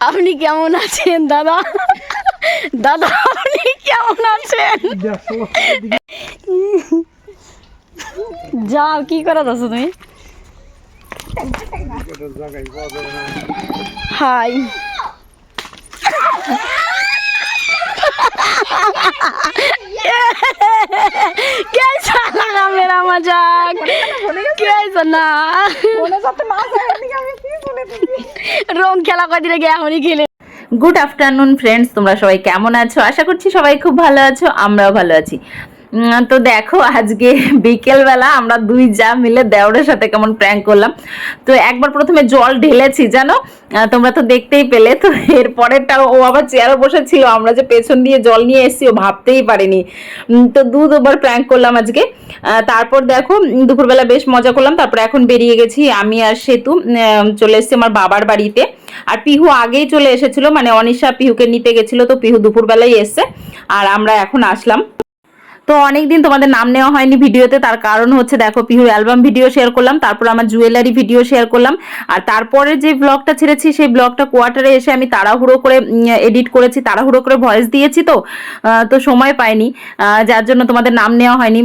আপনি কেমন আছেন দাদা দাদা আপনি কেমন আছেন যাও কি করা আছো তুমি হাই कैसा लगा मेरा मजाक कैसा না রং খেলা কদিন গে এখনই খেলে। গুড আফটারনুন ফ্রেন্ডস তোমরা সবাই কেমন আছো? আশা করছি সবাই খুব ভালো আছো, আমরাও ভালো আছি। তো দেখো, আজকে বিকেলবেলা আমরা দুই যা মিলে দেওরের সাথে কেমন প্র্যাঙ্ক করলাম। তো একবার প্রথমে জল ঢেলেছি, জানো? তোমরা তো দেখতেই পেলে। তো এর পরেরটা ও আবার চেয়ারে বসেছিল। আমরা যে পেছন দিয়ে জল নিয়ে এসেছি, ও ভাবতেই পারেনি। তো দু দুবার প্র্যাঙ্ক করলাম আজকে। তারপর দেখো দুপুরবেলা বেশ মজা করলাম। তারপর এখন বেরিয়ে গেছি আমি আর সেতু। চলে এসেছি আমার বাবার বাড়িতে। আর পিহু আগেই চলে এসেছিল মানে অনিশা পিহুকে নিতে গেছিল। তো পিহু দুপুরবেলায় এসছে। আর আমরা এখন আসলাম। তো অনেকদিন তোমাদের নাম নেওয়া হয়নি ভিডিওতে, তার কারণ হচ্ছে দেখো পিহুর অ্যালবাম ভিডিও শেয়ার করলাম, তারপর আমার জুয়েলারি ভিডিও শেয়ার করলাম, আর তারপরে যে ব্লগটা ছেড়েছি, সেই ব্লগটা কোয়ার্টারে এসে আমি তাড়াহুড়ো করে এডিট করেছি, তাড়াহুড়ো করে ভয়েস দিয়েছি তো তো সময় পাইনি যার জন্য তোমাদের নাম নেওয়া হয়নি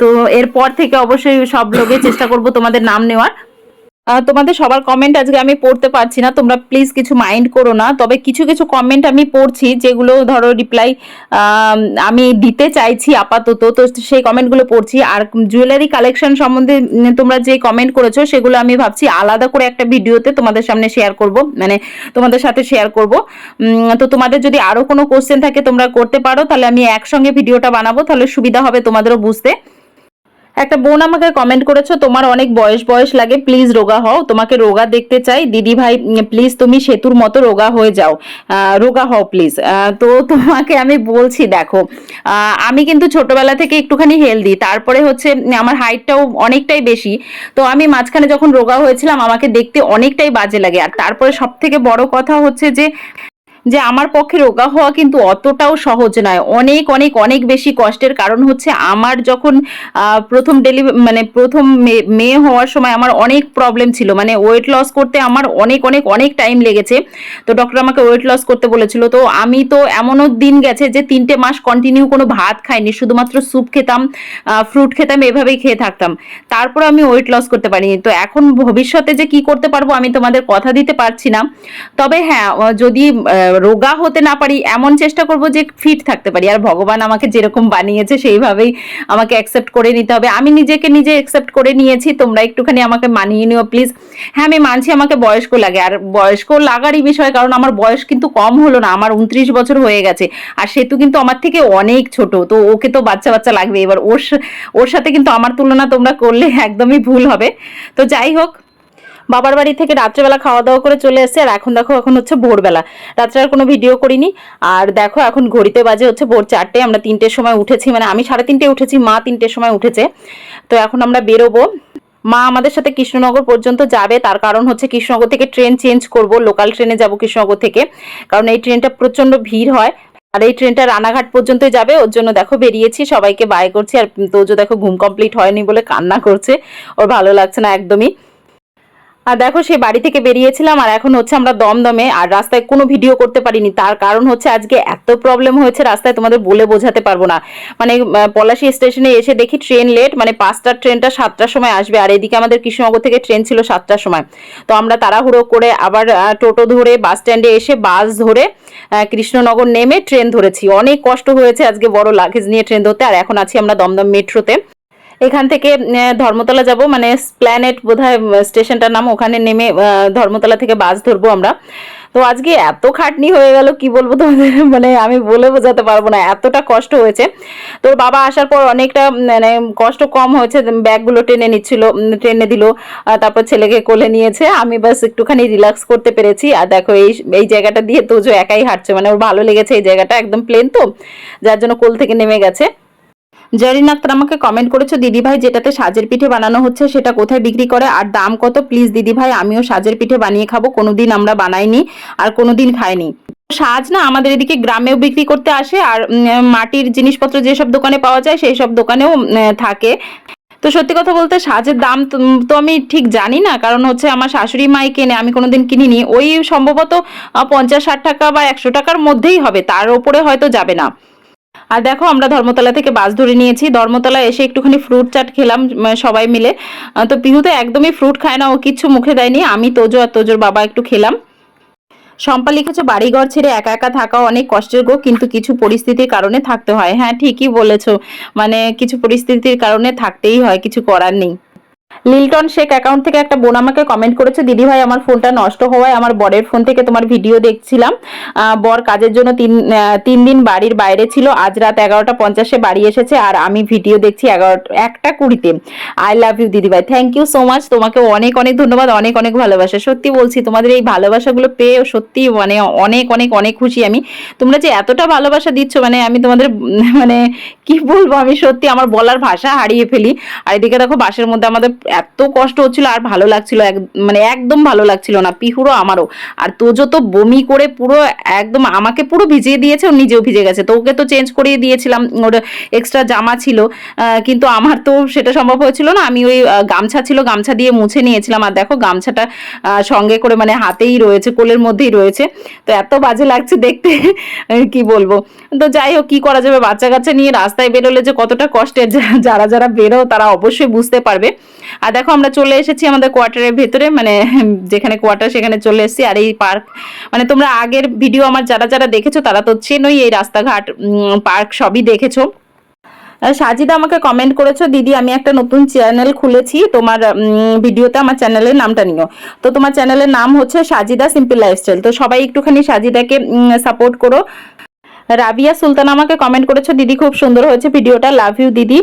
তো এরপর থেকে অবশ্যই সব ব্লগে চেষ্টা করব তোমাদের নাম নেওয়ার। তোমাদের সবার কমেন্ট আজকে আমি পড়তে পারছি না। তোমরা প্লিজ কিছু মাইন্ড করো না। তবে কিছু কিছু কমেন্ট আমি পড়ছি, যেগুলো ধরো রিপ্লাই আমি দিতে চাইছি আপাতত। তো সেই কমেন্টগুলো পড়ছি। আর জুয়েলারি কালেকশন সম্বন্ধে তোমরা যে কমেন্ট করেছ, সেগুলো আমি ভাবছি আলাদা করে একটা ভিডিওতে তোমাদের সামনে শেয়ার করব। মানে তোমাদের সাথে শেয়ার করব। তো তোমাদের যদি আরও কোনো কোশ্চেন থাকে তোমরা করতে পারো, তাহলে আমি একসঙ্গে ভিডিওটা বানাবো। তাহলে সুবিধা হবে তোমাদেরও বুঝতে। একটা বোন আমাকে কমেন্ট করেছ, তোমার অনেক বয়স বয়স লাগে প্লিজ রোগা হও। তোমাকে রোগা দেখতে চাই। দিদি ভাই প্লিজ তুমি সেতুর মতো রোগা হয়ে যাও। রোগা হও প্লিজ তো তোমাকে আমি বলছি, দেখো আমি কিন্তু ছোটবেলা থেকে একটুখানি হেলদি তারপরে হচ্ছে আমার হাইটটাও অনেকটাই বেশি। তো আমি মাঝখানে যখন রোগা হয়েছিলাম, আমাকে দেখতে অনেকটাই বাজে লাগে। আর তারপরে সব থেকে বড় কথা হচ্ছে যে যে আমার পক্ষে রোগা হওয়া কিন্তু অতটাও সহজ নয়। অনেক অনেক অনেক বেশি কষ্টের কারণ হচ্ছে আমার যখন প্রথম ডেলিভারি মানে প্রথম মেয়ে হওয়ার সময় আমার অনেক প্রবলেম ছিল। মানে ওয়েট লস করতে আমার অনেক অনেক অনেক টাইম লেগেছে। তো ডক্টর আমাকে ওয়েট লস করতে বলেছিল। তো আমি তো এমনও দিন গেছে যে তিনটে মাস কন্টিনিউ কোনো ভাত খাইনি। শুধুমাত্র স্যুপ খেতাম ফ্রুট খেতাম, এভাবেই খেয়ে থাকতাম। তারপর আমি ওয়েট লস করতে পারিনি। তো এখন ভবিষ্যতে যে কি করতে পারব আমি তোমাদের কথা দিতে পারছি না। তবে হ্যাঁ যদি রোগা হতে না পারি, এমন চেষ্টা করব যে ফিট থাকতে পারি। আর ভগবান আমাকে যেরকম বানিয়েছে, সেইভাবেই আমাকে অ্যাকসেপ্ট করে নিতে হবে। আমি নিজেকে নিজে অ্যাকসেপ্ট করে নিয়েছি, তোমরা একটুখানি আমাকে মানিয়ে নিও প্লিজ হ্যাঁ আমি মানছি আমাকে বয়স্ক লাগে। আর বয়স্ক লাগারই বিষয়, কারণ আমার বয়স কিন্তু কম হলো না, আমার উনত্রিশ বছর হয়ে গেছে। আর সেতু কিন্তু আমার থেকে অনেক ছোট, তো ওকে তো বাচ্চা বাচ্চা লাগবে। এবার ওর ওর সাথে কিন্তু আমার তুলনা তোমরা করলে একদমই ভুল হবে। তো যাই হোক বাবার বাড়ি থেকে রাত্রেবেলা খাওয়া দাওয়া করে চলে এসেছে আর এখন দেখো, এখন হচ্ছে ভোরবেলা। রাত্রে আর কোনো ভিডিও করিনি। আর দেখো, এখন ঘড়িতে বাজে হচ্ছে ভোর চারটে, আমরা তিনটের সময় উঠেছি মানে আমি সাড়ে তিনটে উঠেছি, মা তিনটের সময় উঠেছে। তো এখন আমরা বেরোবো। মা আমাদের সাথে কৃষ্ণনগর পর্যন্ত যাবে, তার কারণ হচ্ছে কৃষ্ণনগর থেকে ট্রেন চেঞ্জ করব লোকাল ট্রেনে যাব কৃষ্ণনগর থেকে। কারণ এই ট্রেনটা প্রচণ্ড ভিড় হয়, আর এই ট্রেনটা রানাঘাট পর্যন্তই যাবে, ওর জন্য দেখো বেরিয়েছি, সবাইকে বাই করছি, আর তোজো দেখো ঘুম কমপ্লিট হয়নি বলে কান্না করছে, ওর ভালো লাগছে না একদমই। আর দেখো, সে বাড়ি থেকে বেরিয়েছিলাম আর এখন হচ্ছে আমরা দমদমে আর রাস্তায় কোনো ভিডিও করতে পারিনি। তার কারণ হচ্ছে আজকে এত প্রবলেম হয়েছে, রাস্তায় তোমাদের বলে বোঝাতে পারব না। মানে পলাশী স্টেশনে এসে দেখি ট্রেন লেট মানে পাঁচটার ট্রেনটা সাতটার সময় আসবে। আর এদিকে আমাদের কৃষ্ণনগর থেকে ট্রেন ছিল সাতটার সময়। তো আমরা তাড়াহুড়ো করে আবার টোটো ধরে বাস স্ট্যান্ডে এসে বাস ধরে কৃষ্ণনগর নেমে ট্রেন ধরেছি। অনেক কষ্ট হয়েছে আজকে বড় লাগেজ নিয়ে ট্রেন ধরতে। আর এখন আছি আমরা দমদম মেট্রোতে এখান থেকে ধর্মতলা যাব। মানে প্ল্যানেট বোধহয় স্টেশনটার নাম ওখানে নেমে ধর্মতলা থেকে বাস ধরবো আমরা। তো আজকে এত খাটনি হয়ে গেল, কি বলব তোমাদের? মানে আমি বলে বোঝাতে পারব না, এতটা কষ্ট হয়েছে। তোর বাবা আসার পর অনেকটা মানে কষ্ট কম হয়েছে ব্যাগগুলো টেনে নিচ্ছিল টেনে দিল তারপর ছেলেকে কোলে নিয়েছে। আমি বাস একটুখানি রিল্যাক্স করতে পেরেছি। আর দেখো, এই এই জায়গাটা দিয়ে তোজো একাই হাঁটছে মানে ওর ভালো লেগেছে এই জায়গাটা, একদম প্লেন তো, যার জন্য কোল থেকে নেমে গেছে। জারিন আক্তার আমাকে কমেন্ট করেছ দিদি ভাই যেটাতে সাজের পিঠে বানানো হচ্ছে, সেটা কোথায় বিক্রি করে? আর দাম কত? প্লিজ দিদি ভাই আমিও সাজের পিঠে বানিয়ে খাব। কোনোদিন আমরা বানাইনি আর কোনোদিন খাইনি। সাজ না আমাদের এদিকে গ্রামেও বিক্রি করতে আসে আর মাটির জিনিসপত্র যেসব দোকানে পাওয়া যায়, সেই সব দোকানেও থাকে। তো সত্যি কথা বলতে সাজের দাম তো আমি ঠিক জানি না। কারণ হচ্ছে আমার শাশুড়ি মাই কেনে, আমি কোনোদিন কিনিনি। ওই সম্ভবত পঞ্চাশ ষাট টাকা বা একশো টাকার মধ্যেই হবে, তার ওপরে হয়তো যাবে না। আর দেখো, আমরা ধর্মতলা থেকে বাস ধরে নিয়েছি। ধর্মতলা এসে একটুখানি ফ্রুট চাট খেলাম সবাই মিলে। তো পিহু তো একদমই ফ্রুট খায় না, ও কিচ্ছু মুখে দেয়নি। আমি তোজো আর তোজোর বাবা একটু খেলাম। শম্পা লিখেছে, বাড়িঘর ছেড়ে একা একা থাকা অনেক কষ্টের গো, কিন্তু কিছু পরিস্থিতির কারণে থাকতে হয়। হ্যাঁ ঠিকই বলেছ। মানে কিছু পরিস্থিতির কারণে থাকতেই হয়, কিছু করার নেই। লিলটন শেখ অ্যাকাউন্ট থেকে একটা বোন আমাকে কমেন্ট করেছে, দিদি ভাই, আমার ফোনটা নষ্ট হওয়ায় আমার বরের ফোন থেকে তোমার ভিডিও দেখছিলাম। বর কাজের জন্য তিন তিন দিন বাড়ির বাইরে ছিল, আজ রাত এগারোটা পঞ্চাশে বাড়ি এসেছে, আর আমি ভিডিও দেখছি এগারোটা একটা কুড়িতে। আই লাভ ইউ দিদি ভাই থ্যাংক ইউ সো মাচ তোমাকে অনেক অনেক ধন্যবাদ, অনেক অনেক ভালোবাসা। সত্যি বলছি, তোমাদের এই ভালোবাসাগুলো পেয়ে সত্যি মানে অনেক অনেক অনেক খুশি আমি। তোমরা যে এতটা ভালোবাসা দিচ্ছ মানে আমি তোমাদের মানে কি বলব, আমি সত্যি আমার বলার ভাষা হারিয়ে ফেলি। আর এদিকে দেখো বাসের মধ্যে আমাদের এত কষ্ট হচ্ছিল আর ভালো লাগছিল এক- মানে একদম ভালো লাগছিল না, পিহুরও আমারও। আর তোজো তো বমি করে পুরো একদম আমাকে পুরো ভিজিয়ে দিয়েছে, ও নিজেও ভিজে গেছে। তো ওকে তো চেঞ্জ করিয়ে দিয়েছিলাম, ওর এক্সট্রা জামা ছিল কিন্তু আমার তো সেটা সম্ভব হয়েছিল না। আমি ওই গামছা ছিল, গামছা দিয়ে মুছে নিয়েছিলাম। আর দেখো গামছাটা সঙ্গে করে মানে হাতেই রয়েছে, কোলের মধ্যেই রয়েছে। তো এত বাজে লাগছে দেখতে কি বলব। তো যাই হোক, কি করা যাবে? বাচ্চা কাচ্চা নিয়ে রাস্তায় বেরোলে যে কতটা কষ্টের। যারা যারা বেরো তারা অবশ্যই বুঝতে পারবে। আর দেখো আমরা চলে এসেছি আমাদের কোয়ার্টারের ভেতরে মানে যেখানে কোয়ার্টার সেখানে চলে এসেছি আর এই পার্ক মানে তোমরা আগের ভিডিও আমার যারা যারা দেখেছ তারা তো চেনই এই রাস্তাঘাট পার্ক সবই দেখেছ। সাজিদা আমাকে কমেন্ট করেছ, দিদি, আমি একটা নতুন চ্যানেল খুলেছি, তোমার ভিডিওতে আমার চ্যানেলের নামটা নিও। তো তোমার চ্যানেলের নাম হচ্ছে সাজিদা সিম্পল লাইফস্টাইল তো সবাই একটুখানি সাজিদাকে সাপোর্ট করো। রাবিয়া সুলতান আমাকে কমেন্ট করেছ, দিদি খুব সুন্দর হয়েছে ভিডিওটা লাভ ইউ দিদি।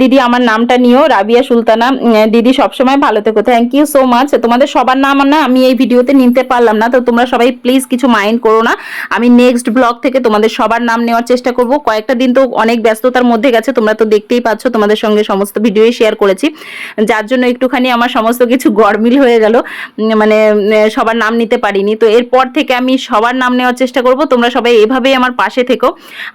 দিদি, আমার নামটা নিও, রাবিয়া সুলতানা। দিদি, সবসময় ভালো থেকো। থ্যাংক ইউ সো মাচ তোমাদের সবার নাম না, আমি এই ভিডিওতে নিতে পারলাম না, তো তোমরা সবাই প্লিজ কিছু মাইন্ড করো না। আমি নেক্সট ব্লগ থেকে তোমাদের সবার নাম নেওয়ার চেষ্টা করব। কয়েকটা দিন তো অনেক ব্যস্ততার মধ্যে গেছে, তোমরা তো দেখতেই পাচ্ছ, তোমাদের সঙ্গে সমস্ত ভিডিওই শেয়ার করেছি। যার জন্য একটুখানি আমার সমস্ত কিছু গরমিল হয়ে গেল। মানে সবার নাম নিতে পারিনি। তো এরপর থেকে আমি সবার নাম নেওয়ার চেষ্টা করব। তোমরা সবাই এভাবেই আমার পাশে থেকো।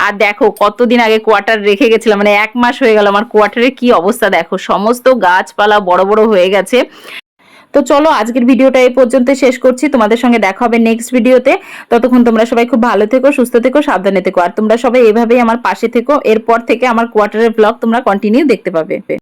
আর দেখো, কতদিন আগে কোয়ার্টার রেখে গেছিলাম মানে এক মাস হয়ে গেল আমার কোয়ার্টারের কি অবস্থা দেখো। সমস্ত গাছপালা বড় বড় হয়ে গেছে। তো চলো, আজকের ভিডিওটা এই পর্যন্ত শেষ করছি। তোমাদের সঙ্গে দেখা হবে নেক্সট ভিডিওতে ততক্ষণ তোমরা সবাই খুব ভালো থেকো, সুস্থ থেকো, সাবধানে থেকো। আর তোমরা সবাই এভাবেই আমার পাশে থেকো। এরপর থেকে আমার কোয়ার্টারের ব্লগ তোমরা কন্টিনিউ দেখতে পাবে।